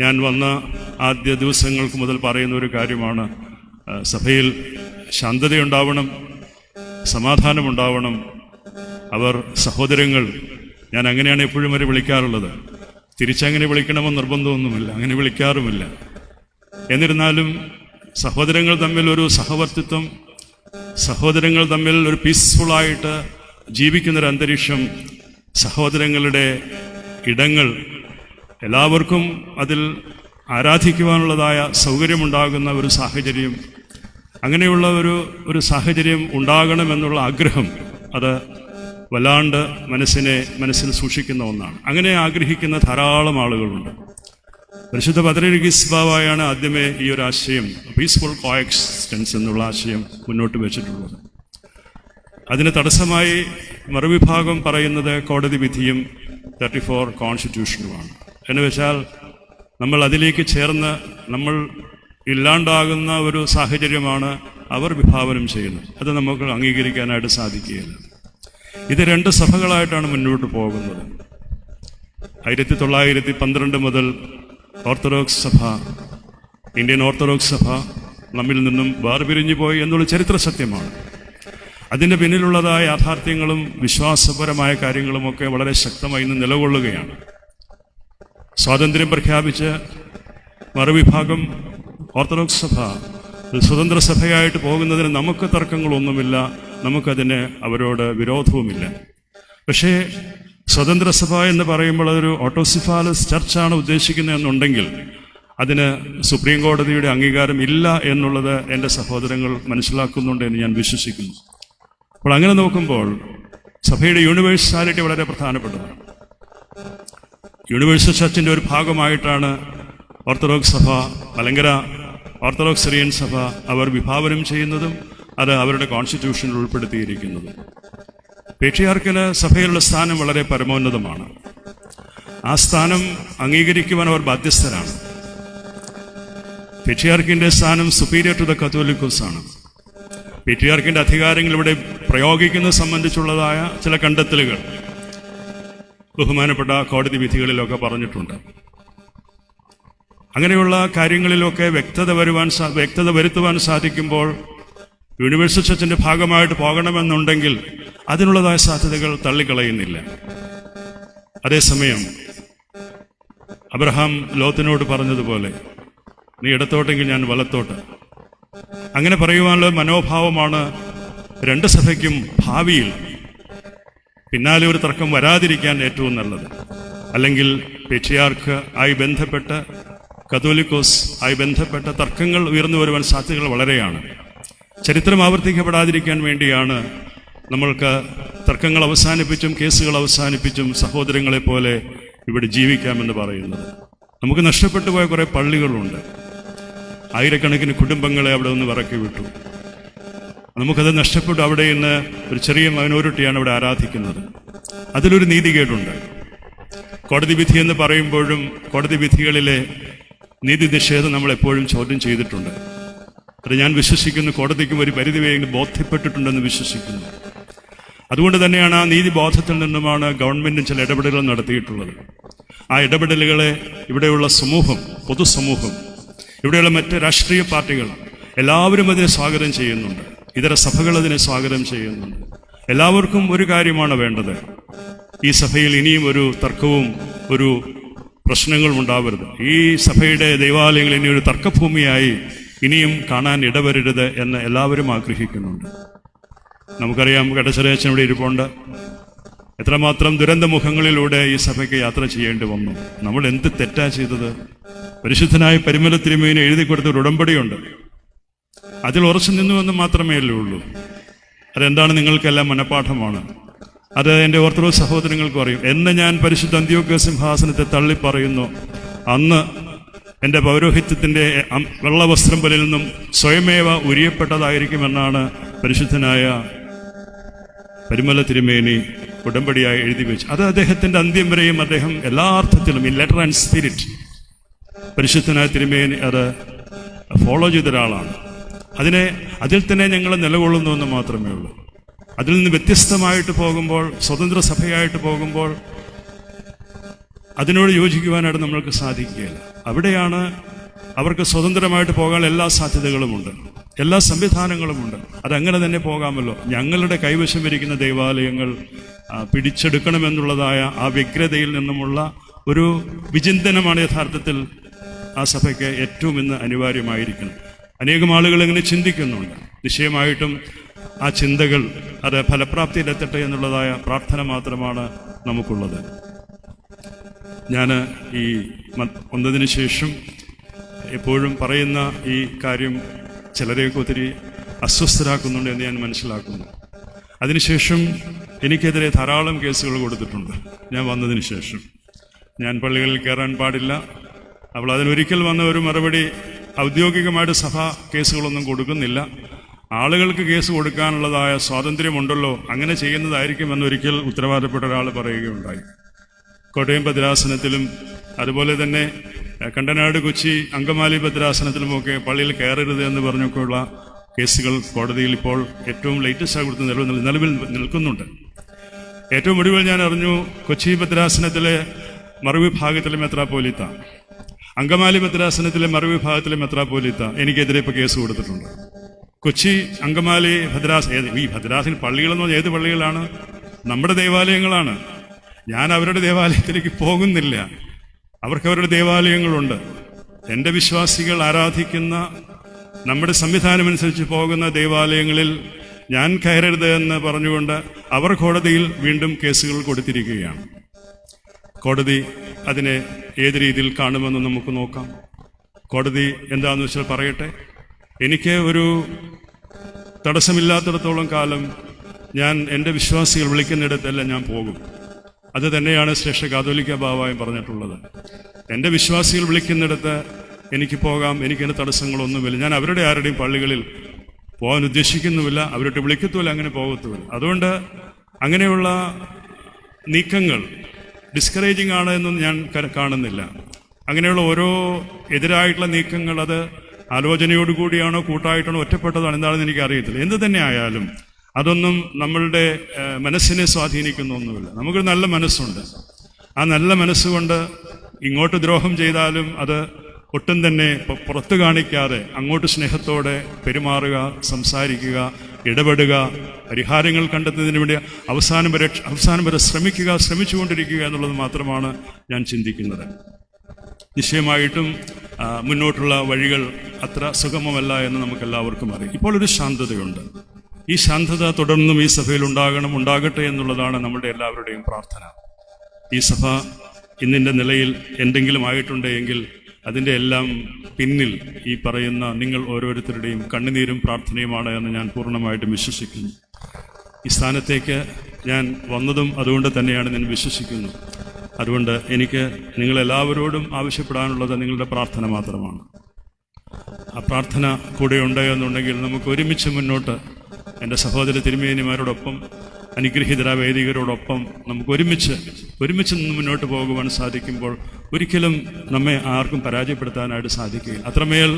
ഞാൻ വന്ന ആദ്യ ദിവസങ്ങൾക്ക് മുതൽ പറയുന്ന ഒരു കാര്യമാണ്. സഭയിൽ ശാന്തതയുണ്ടാവണം സമാധാനമുണ്ടാവണം. അവർ സഹോദരങ്ങൾ ഞാൻ അങ്ങനെയാണ് എപ്പോഴും വരെ വിളിക്കാറുള്ളത്. തിരിച്ചങ്ങനെ വിളിക്കണമെന്ന് നിർബന്ധമൊന്നുമില്ല അങ്ങനെ വിളിക്കാറുമില്ല. എന്നിരുന്നാലും സഹോദരങ്ങൾ തമ്മിൽ ഒരു സഹവർത്തിത്വം സഹോദരങ്ങൾ തമ്മിൽ ഒരു പീസ്ഫുള്ളായിട്ട് ജീവിക്കുന്നൊരു അന്തരീക്ഷം സഹോദരങ്ങളുടെ ഇടങ്ങൾ എല്ലാവർക്കും അതിൽ ആരാധിക്കുവാനുള്ളതായ സൗകര്യമുണ്ടാകുന്ന ഒരു സാഹചര്യം. അങ്ങനെയുള്ള ഒരു ഒരു സാഹചര്യം ഉണ്ടാകണമെന്നുള്ള ആഗ്രഹം അത് വല്ലാണ്ട് മനസ്സിനെ മനസ്സിൽ സൂക്ഷിക്കുന്ന ഒന്നാണ്. അങ്ങനെ ആഗ്രഹിക്കുന്ന ധാരാളം ആളുകളുണ്ട്. പരിശുദ്ധ ഭദ്രഗിസ്ബാവായാണ് ആദ്യമേ ഈ ഒരു ആശയം പീസ്ഫുൾ കോഎക്സിസ്റ്റൻസ് എന്നുള്ള ആശയം മുന്നോട്ട് വെച്ചിട്ടുള്ളത്. അതിന് തടസ്സമായി മറുവിഭാഗം പറയുന്നത് കോടതി വിധിയും തേർട്ടി ഫോർ കോൺസ്റ്റിറ്റ്യൂഷനുമാണ് എന്ന് വെച്ചാൽ നമ്മൾ അതിലേക്ക് ചേർന്ന് നമ്മൾ ഇല്ലാണ്ടാകുന്ന ഒരു സാഹചര്യമാണ് അവർ വിഭാവനം ചെയ്യുന്നത്. അത് നമുക്ക് അംഗീകരിക്കാനായിട്ട് സാധിക്കുകയില്ല. ഇത് രണ്ട് സഭകളായിട്ടാണ് മുന്നോട്ട് പോകുന്നത്. ആയിരത്തി തൊള്ളായിരത്തി പന്ത്രണ്ട് മുതൽ ഓർത്തഡോക്സ് സഭ ഇന്ത്യൻ ഓർത്തഡോക്സ് സഭ നമ്മിൽ നിന്നും വേർപിരിഞ്ഞു പോയി എന്നുള്ള ചരിത്ര സത്യമാണ്. അതിന്റെ പിന്നിലുള്ളതായ യാഥാർത്ഥ്യങ്ങളും വിശ്വാസപരമായ കാര്യങ്ങളുമൊക്കെ വളരെ ശക്തമായി ഇന്ന് നിലകൊള്ളുകയാണ്. സ്വാതന്ത്ര്യം പ്രഖ്യാപിച്ച് മറുവിഭാഗം ഓർത്തഡോക്സ് സഭ സ്വതന്ത്ര സഭയായിട്ട് പോകുന്നതിന് നമുക്ക് തർക്കങ്ങളൊന്നുമില്ല നമുക്കതിന് അവരോട് വിരോധവുമില്ല. പക്ഷേ സ്വതന്ത്ര സഭ എന്ന് പറയുമ്പോൾ അതൊരു ഓട്ടോസിഫാലസ് ചർച്ചാണ് ഉദ്ദേശിക്കുന്നതെന്നുണ്ടെങ്കിൽ അതിന് സുപ്രീം കോടതിയുടെ അംഗീകാരം ഇല്ല എന്നുള്ളത് എന്റെ സഹോദരങ്ങൾ മനസ്സിലാക്കുന്നുണ്ട് എന്ന് ഞാൻ വിശ്വസിക്കുന്നു. അപ്പോൾ അങ്ങനെ നോക്കുമ്പോൾ സഭയുടെ യൂണിവേഴ്സാലിറ്റി വളരെ പ്രധാനപ്പെട്ടതാണ്. യൂണിവേഴ്സൽ ചർച്ചിന്റെ ഒരു ഭാഗമായിട്ടാണ് ഓർത്തഡോക്സ് സഭ മലങ്കര ഓർത്തഡോക്സ് സിറിയൻ സഭ അവർ വിഭാവനം ചെയ്യുന്നതും അത് അവരുടെ കോൺസ്റ്റിറ്റ്യൂഷനിൽ ഉൾപ്പെടുത്തിയിരിക്കുന്നതും. പേക്ഷിയാർക്കിന് സഭയിലുള്ള സ്ഥാനം വളരെ പരമോന്നതമാണ്. ആ സ്ഥാനം അംഗീകരിക്കുവാൻ അവർ ബാധ്യസ്ഥരാണ്. പേട്രിയാർക്കിന്റെ സ്ഥാനം സുപ്പീരിയർ ടു ദ കത്തോലിക്കോസ് ആണ്. പേട്രിയാർക്കിന്റെ അധികാരങ്ങൾ ഇവിടെ പ്രയോഗിക്കുന്നത് സംബന്ധിച്ചുള്ളതായ ചില കണ്ടെത്തലുകൾ. ബഹുമാനപ്പെട്ട കോടതി വിധികളിലൊക്കെ പറഞ്ഞിട്ടുണ്ട്. അങ്ങനെയുള്ള കാര്യങ്ങളിലൊക്കെ വ്യക്തത വരുവാൻ വ്യക്തത വരുത്തുവാൻ സാധിക്കുമ്പോൾ യൂണിവേഴ്സൽ ചർച്ചിന്റെ ഭാഗമായിട്ട് പോകണമെന്നുണ്ടെങ്കിൽ അതിനുള്ളതായ സാധ്യതകൾ തള്ളിക്കളയുന്നില്ല. അതേസമയം അബ്രഹാം ലോത്തിനോട് പറഞ്ഞതുപോലെ നീ ഇടത്തോട്ടെങ്കിൽ ഞാൻ വലത്തോട്ട്. അങ്ങനെ പറയുവാനുള്ള മനോഭാവമാണ് രണ്ട് സഭയ്ക്കും ഭാവിയിൽ പിന്നാലെ ഒരു തർക്കം വരാതിരിക്കാൻ ഏറ്റവും നല്ലത്. അല്ലെങ്കിൽ പെട്രിയാർക്ക് ആയി ബന്ധപ്പെട്ട കത്തോലിക്കോസ് ആയി ബന്ധപ്പെട്ട തർക്കങ്ങൾ ഉയർന്നു വരുവാൻ സാധ്യതകൾ വളരെയാണ്. ചരിത്രം ആവർത്തിക്കപ്പെടാതിരിക്കാൻ വേണ്ടിയാണ് നമ്മൾക്ക് തർക്കങ്ങൾ അവസാനിപ്പിച്ചും കേസുകൾ അവസാനിപ്പിച്ചും സഹോദരങ്ങളെ പോലെ ഇവിടെ ജീവിക്കാമെന്ന് പറയുന്നത്. നമുക്ക് നഷ്ടപ്പെട്ടു പോയ കുറേ പള്ളികളുണ്ട്. ആയിരക്കണക്കിന് കുടുംബങ്ങളെ അവിടെ നിന്ന് വിറക്കി വിട്ടു. നമുക്കത് നഷ്ടപ്പെട്ടു. അവിടെ ഇന്ന് ഒരു ചെറിയ മൈനോറിറ്റിയാണ് അവിടെ ആരാധിക്കുന്നത്. അതിലൊരു നീതികേടുണ്ട് കോടതി വിധി എന്ന് പറയുമ്പോഴും കോടതി വിധികളിലെ നീതി നിഷേധം നമ്മൾ എപ്പോഴും ചോദ്യം ചെയ്തിട്ടുണ്ട്. അത് ഞാൻ വിശ്വസിക്കുന്നു. കോടതിക്കും ഒരു പരിധിവരെയെങ്കിലും ബോധ്യപ്പെട്ടിട്ടുണ്ടെന്ന് വിശ്വസിക്കുന്നു. അതുകൊണ്ട് തന്നെയാണ് ആ നീതി ബോധത്തിൽ നിന്നുമാണ് ഗവൺമെന്റും ചില ഇടപെടലുകൾ നടത്തിയിട്ടുള്ളത്. ആ ഇടപെടലുകളെ ഇവിടെയുള്ള സമൂഹം പൊതുസമൂഹം ഇവിടെയുള്ള മറ്റ് രാഷ്ട്രീയ പാർട്ടികൾ എല്ലാവരും അതിനെ സ്വാഗതം ചെയ്യുന്നുണ്ട്. ഇതര സഭകൾ അതിനെ സ്വാഗതം ചെയ്യുന്നുണ്ട് എല്ലാവർക്കും ഒരു കാര്യമാണ് വേണ്ടത്. ഈ സഭയിൽ ഇനിയും ഒരു തർക്കവും ഒരു പ്രശ്നങ്ങളും ഉണ്ടാവരുത്. ഈ സഭയുടെ ദൈവാലയങ്ങൾ ഇനി ഒരു തർക്കഭൂമിയായി ഇനിയും കാണാൻ ഇടവരരുത് എന്ന് എല്ലാവരും ആഗ്രഹിക്കുന്നുണ്ട്. നമുക്കറിയാം കടച്ചരയച്ചൻ ഇവിടെ ഇരിപ്പുണ്ട്. എത്രമാത്രം ദുരന്തമുഖങ്ങളിലൂടെ ഈ സഭയ്ക്ക് യാത്ര ചെയ്യേണ്ടി വന്നു. നമ്മൾ എന്ത് തെറ്റാ ചെയ്തത്? പരിശുദ്ധനായ പരിമല തിരുമേനെ എഴുതി കൊടുത്ത ഒരു ഉടമ്പടിയുണ്ട്. അതിൽ ഉറച്ചു നിന്നുവെന്ന് മാത്രമേ അല്ലേ ഉള്ളൂ. അതെന്താണ് നിങ്ങൾക്കെല്ലാം മനഃപ്പാഠമാണ്? അത് എന്റെ ഓർത്തഡോക്സ് സഹോദരങ്ങൾക്ക് അറിയും. എന്ന് ഞാൻ പരിശുദ്ധ അന്ത്യോഗ്യ സിംഹാസനത്തെ തള്ളി പറയുന്നു അന്ന് എന്റെ പൗരോഹിത്യത്തിന്റെ വെള്ളവസ്ത്രം പോലിൽ നിന്നും സ്വയമേവ ഉരിയപ്പെട്ടതായിരിക്കുമെന്നാണ് പരിശുദ്ധനായ പരിമല തിരുമേനി ഉടമ്പടിയായി എഴുതി വെച്ചു. അത് അദ്ദേഹത്തിന്റെ അന്ത്യം വരെയും അദ്ദേഹം എല്ലാ അർത്ഥത്തിലും ഈ ലെറ്റർ ആൻഡ് സ്പിരിറ്റ് പരിശുദ്ധനായ തിരുമേനി അത് ഫോളോ ചെയ്ത ഒരാളാണ് അതിനെ അതിൽ തന്നെ ഞങ്ങൾ നിലകൊള്ളുന്നു എന്ന് മാത്രമേ ഉള്ളൂ. അതിൽ നിന്ന് വ്യത്യസ്തമായിട്ട് പോകുമ്പോൾ സ്വതന്ത്ര സഭയായിട്ട് പോകുമ്പോൾ അതിനോട് യോജിക്കുവാനായിട്ട് നമ്മൾക്ക് സാധിക്കുകയില്ല. അവിടെയാണ് അവർക്ക് സ്വതന്ത്രമായിട്ട് പോകാൻ എല്ലാ സാധ്യതകളുമുണ്ട്. എല്ലാ സംവിധാനങ്ങളുമുണ്ട്. അതങ്ങനെ തന്നെ പോകാമല്ലോ. ഞങ്ങളുടെ കൈവശം ഇരിക്കുന്ന ദേവാലയങ്ങൾ പിടിച്ചെടുക്കണമെന്നുള്ളതായ ആ വ്യഗ്രതയിൽ നിന്നുമുള്ള ഒരു വിചിന്തനമാണ് യഥാർത്ഥത്തിൽ ആ സഭയ്ക്ക് ഏറ്റവും ഇന്ന് അനിവാര്യമായിരിക്കണം അനേകം ആളുകൾ ഇങ്ങനെ ചിന്തിക്കുന്നുണ്ട്. നിശ്ചയമായിട്ടും ആ ചിന്തകൾ അത് ഫലപ്രാപ്തിയിലെത്തട്ടെ എന്നുള്ളതായ പ്രാർത്ഥന മാത്രമാണ് നമുക്കുള്ളത്. ഞാൻ ഈ വന്നതിന് ശേഷം എപ്പോഴും പറയുന്ന ഈ കാര്യം ചിലരെയൊക്കെ ഒത്തിരി അസ്വസ്ഥരാക്കുന്നുണ്ട് എന്ന് ഞാൻ മനസ്സിലാക്കുന്നു. അതിനുശേഷം എനിക്കെതിരെ ധാരാളം കേസുകൾ കൊടുത്തിട്ടുണ്ട്. ഞാൻ വന്നതിന് ശേഷം. ഞാൻ പള്ളികളിൽ കയറാൻ പാടില്ല. അപ്പോൾ അതിനൊരിക്കൽ വന്ന ഒരു മറുപടി ഔദ്യോഗികമായിട്ട് സഭ കേസുകളൊന്നും കൊടുക്കുന്നില്ല. ആളുകൾക്ക് കേസ് കൊടുക്കാനുള്ളതായ സ്വാതന്ത്ര്യമുണ്ടല്ലോ അങ്ങനെ ചെയ്യുന്നതായിരിക്കും എന്നൊരിക്കൽ ഉത്തരവാദപ്പെട്ട ഒരാൾ പറയുകയുണ്ടായി. കോട്ടയം ഭദ്രാസനത്തിലും അതുപോലെ തന്നെ കണ്ടനാട് കൊച്ചി അങ്കമാലി ഭദ്രാസനത്തിലുമൊക്കെ പള്ളിയിൽ കയറരുത് എന്ന് പറഞ്ഞൊക്കെയുള്ള കേസുകൾ കോടതിയിൽ ഇപ്പോൾ ഏറ്റവും ലേറ്റസ്റ്റ് ആയി കൊടുത്ത് നിലവിൽ നിലവിൽ നിൽക്കുന്നുണ്ട്. ഏറ്റവും ഒടുവിൽ ഞാൻ അറിഞ്ഞു കൊച്ചി ഭദ്രാസനത്തിലെ മറുവിഭാഗത്തിലെ മെത്രാപ്പോലിത്ത അങ്കമാലി ഭദ്രാസനത്തിലെ മറുവിഭാഗത്തിലെ മെത്രാപോലീത്ത എനിക്കെതിരെ ഇപ്പോൾ കേസ് കൊടുത്തിട്ടുണ്ട്. കൊച്ചി അങ്കമാലി ഭദ്രാസ ഈ ഭദ്രാസിന് പള്ളികളെന്ന് പറഞ്ഞാൽ ഏത് പള്ളികളാണ്? നമ്മുടെ ദേവാലയങ്ങളാണ്. ഞാൻ അവരുടെ ദേവാലയത്തിലേക്ക് പോകുന്നില്ല. അവർക്ക് അവരുടെ ദേവാലയങ്ങളുണ്ട്. എന്റെ വിശ്വാസികൾ ആരാധിക്കുന്ന നമ്മുടെ സംവിധാനമനുസരിച്ച് പോകുന്ന ദേവാലയങ്ങളിൽ ഞാൻ കയറരുത് എന്ന് പറഞ്ഞുകൊണ്ട് അവർ കോടതിയിൽ വീണ്ടും കേസുകൾ കൊടുത്തിരിക്കുകയാണ്. കോടതി അതിനെ ഏത് രീതിയിൽ കാണുമെന്ന് നമുക്ക് നോക്കാം. കോടതി എന്താണെന്ന് വെച്ചാൽ പറയട്ടെ? എനിക്ക് ഒരു തടസ്സമില്ലാത്തിടത്തോളം കാലം ഞാൻ എന്റെ വിശ്വാസികൾ വിളിക്കുന്നിടത്തെല്ലാം ഞാൻ പോകും. അത് തന്നെയാണ് ശ്രേഷ്ഠ കാതോലിക്ക ബാവായും പറഞ്ഞിട്ടുള്ളത്. എന്റെ വിശ്വാസികൾ വിളിക്കുന്നിടത്ത് എനിക്ക് പോകാം എനിക്കതിന് തടസ്സങ്ങളൊന്നുമില്ല. ഞാൻ അവരുടെ ആരുടെയും പള്ളികളിൽ പോകാൻ ഉദ്ദേശിക്കുന്നുമില്ല അവരുടെ വിളിക്കത്തുമില്ല അങ്ങനെ പോകത്തുമില്ല. അതുകൊണ്ട് അങ്ങനെയുള്ള നീക്കങ്ങൾ ഡിസ്കറേജിങ് ആണ് എന്നൊന്നും ഞാൻ കാണുന്നില്ല. അങ്ങനെയുള്ള ഓരോ എതിരായിട്ടുള്ള നീക്കങ്ങൾ അത് ആലോചനയോടുകൂടിയാണോ കൂട്ടായിട്ടാണോ ഒറ്റപ്പെട്ടതാണോ എന്താണെന്ന് എനിക്ക് അറിയത്തില്ല. എന്ത് തന്നെ ആയാലും അതൊന്നും നമ്മളുടെ മനസ്സിനെ സ്വാധീനിക്കുന്ന ഒന്നുമില്ല. നമുക്കൊരു നല്ല മനസ്സുണ്ട്. ആ നല്ല മനസ്സുകൊണ്ട് ഇങ്ങോട്ട് ദ്രോഹം ചെയ്താലും അത് ഒട്ടും തന്നെ പുറത്തു കാണിക്കാതെ അങ്ങോട്ട് സ്നേഹത്തോടെ പെരുമാറുക സംസാരിക്കുക ഇടപെടുക പരിഹാരങ്ങൾ കണ്ടെത്തുന്നതിന് വേണ്ടി അവസാനം വരെ അവസാനം വരെ ശ്രമിക്കുക ശ്രമിച്ചുകൊണ്ടിരിക്കുക എന്നുള്ളത് മാത്രമാണ് ഞാൻ ചിന്തിക്കുന്നത്. നിശ്ചയമായിട്ടും മുന്നോട്ടുള്ള വഴികൾ അത്ര സുഗമമല്ല എന്ന് നമുക്ക് എല്ലാവർക്കും അറിയാം. ഇപ്പോൾ ഒരു ശാന്തതയുണ്ട്. ഈ ശാന്തത തുടർന്നും ഈ സഭയിൽ ഉണ്ടാകണം ഉണ്ടാകട്ടെ എന്നുള്ളതാണ് നമ്മുടെ എല്ലാവരുടെയും പ്രാർത്ഥന. ഈ സഭ ഇന്നിന്റെ നിലയിൽ എന്തെങ്കിലും ആയിട്ടുണ്ടെങ്കിൽ അതിന്റെ എല്ലാം പിന്നിൽ ഈ പറയുന്ന നിങ്ങൾ ഓരോരുത്തരുടെയും കണ്ണുനീരും പ്രാർത്ഥനയുമാണ് എന്ന് ഞാൻ പൂർണമായിട്ടും വിശ്വസിക്കുന്നു. ഈ സ്ഥാനത്തേക്ക് ഞാൻ വന്നതും അതുകൊണ്ട് തന്നെയാണ് ഞാൻ വിശ്വസിക്കുന്നു. അതുകൊണ്ട് എനിക്ക് നിങ്ങളെല്ലാവരോടും ആവശ്യപ്പെടാനുള്ളത് നിങ്ങളുടെ പ്രാർത്ഥന മാത്രമാണ്. ആ പ്രാർത്ഥന കൂടെ ഉണ്ട് എന്നുണ്ടെങ്കിൽ നമുക്ക് ഒരുമിച്ച് മുന്നോട്ട് എന്റെ സഹോദര തിരുമേനിമാരോടൊപ്പം അനുഗ്രഹിതരാ വേദികരോടൊപ്പം നമുക്ക് ഒരുമിച്ച് ഒരുമിച്ച് നിന്ന് മുന്നോട്ട് പോകുവാൻ സാധിക്കുമ്പോൾ ഒരിക്കലും നമ്മെ ആർക്കും പരാജയപ്പെടുത്താനായിട്ട് സാധിക്കുകയില്ല. അത്രമേൽ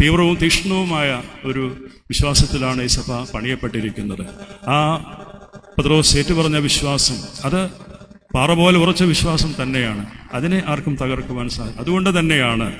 തീവ്രവും തീക്ഷ്ണവുമായ ഒരു വിശ്വാസത്തിലാണ് ഈ സഭ പണിയപ്പെട്ടിരിക്കുന്നത്. ആ പത്രോസ് ഏറ്റുപറഞ്ഞ വിശ്വാസം അത് പാറ പോലെ ഉറച്ച വിശ്വാസം തന്നെയാണ്. അതിനെ ആർക്കും തകർക്കുവാൻ സാധിക്കും അതുകൊണ്ട് തന്നെയാണ്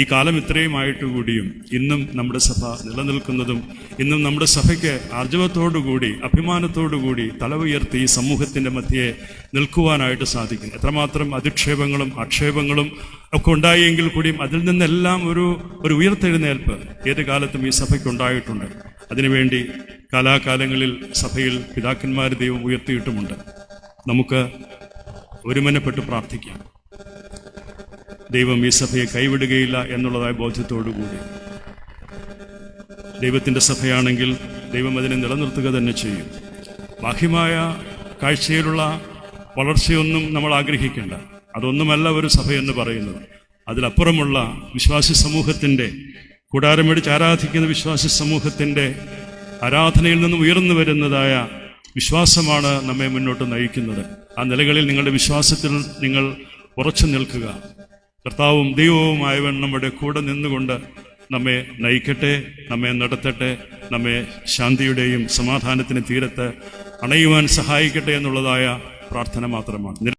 ഈ കാലം ഇത്രയുമായിട്ട് കൂടിയും ഇന്നും നമ്മുടെ സഭ നിലനിൽക്കുന്നതും ഇന്നും നമ്മുടെ സഭയ്ക്ക് ആർജവത്തോടുകൂടി അഭിമാനത്തോടുകൂടി തല ഉയർത്തി ഈ സമൂഹത്തിന്റെ മധ്യേ നിൽക്കുവാനായിട്ട് സാധിക്കും. എത്രമാത്രം അധിക്ഷേപങ്ങളും ആക്ഷേപങ്ങളും ഒക്കെ ഉണ്ടായെങ്കിൽ കൂടിയും അതിൽ നിന്നെല്ലാം ഒരു ഒരു ഉയർത്തെഴുന്നേൽപ്പ് ഏത് കാലത്തും ഈ സഭയ്ക്ക് ഉണ്ടായിട്ടുണ്ട് അതിനുവേണ്ടി കാലാകാലങ്ങളിൽ സഭയിൽ പിതാക്കന്മാർ ദൈവം ഉയർത്തിയിട്ടുമുണ്ട്. നമുക്ക് ഒരുമനപ്പെട്ട് പ്രാർത്ഥിക്കാം. ദൈവം ഈ സഭയെ കൈവിടുകയില്ല എന്നുള്ളതായ ബോധ്യത്തോടുകൂടി. ദൈവത്തിന്റെ സഭയാണെങ്കിൽ ദൈവം അതിനെ നിലനിർത്തുക തന്നെ ചെയ്യും. ബാഹ്യമായ കാഴ്ചയിലുള്ള വളർച്ചയൊന്നും നമ്മൾ ആഗ്രഹിക്കേണ്ട. അതൊന്നുമല്ല ഒരു സഭയെന്ന് പറയുന്നത്. അതിലപ്പുറമുള്ള വിശ്വാസി സമൂഹത്തിന്റെ കൂടാരമടിച്ച് ആരാധിക്കുന്ന വിശ്വാസി സമൂഹത്തിന്റെ ആരാധനയിൽ നിന്നും ഉയർന്നു വരുന്നതായ വിശ്വാസമാണ് നമ്മെ മുന്നോട്ട് നയിക്കുന്നത്. ആ നിലകളിൽ നിങ്ങളുടെ വിശ്വാസത്തിൽ നിങ്ങൾ ഉറച്ചു നിൽക്കുക. കർത്താവും ദൈവവുമായവൻ നമ്മുടെ കൂടെ നിന്നുകൊണ്ട് നമ്മെ നയിക്കട്ടെ നമ്മെ നടത്തട്ടെ നമ്മെ ശാന്തിയുടെയും സമാധാനത്തിന് തീരത്ത് അണയുവാൻ സഹായിക്കട്ടെ എന്നുള്ളതായ പ്രാർത്ഥന മാത്രമാണ്.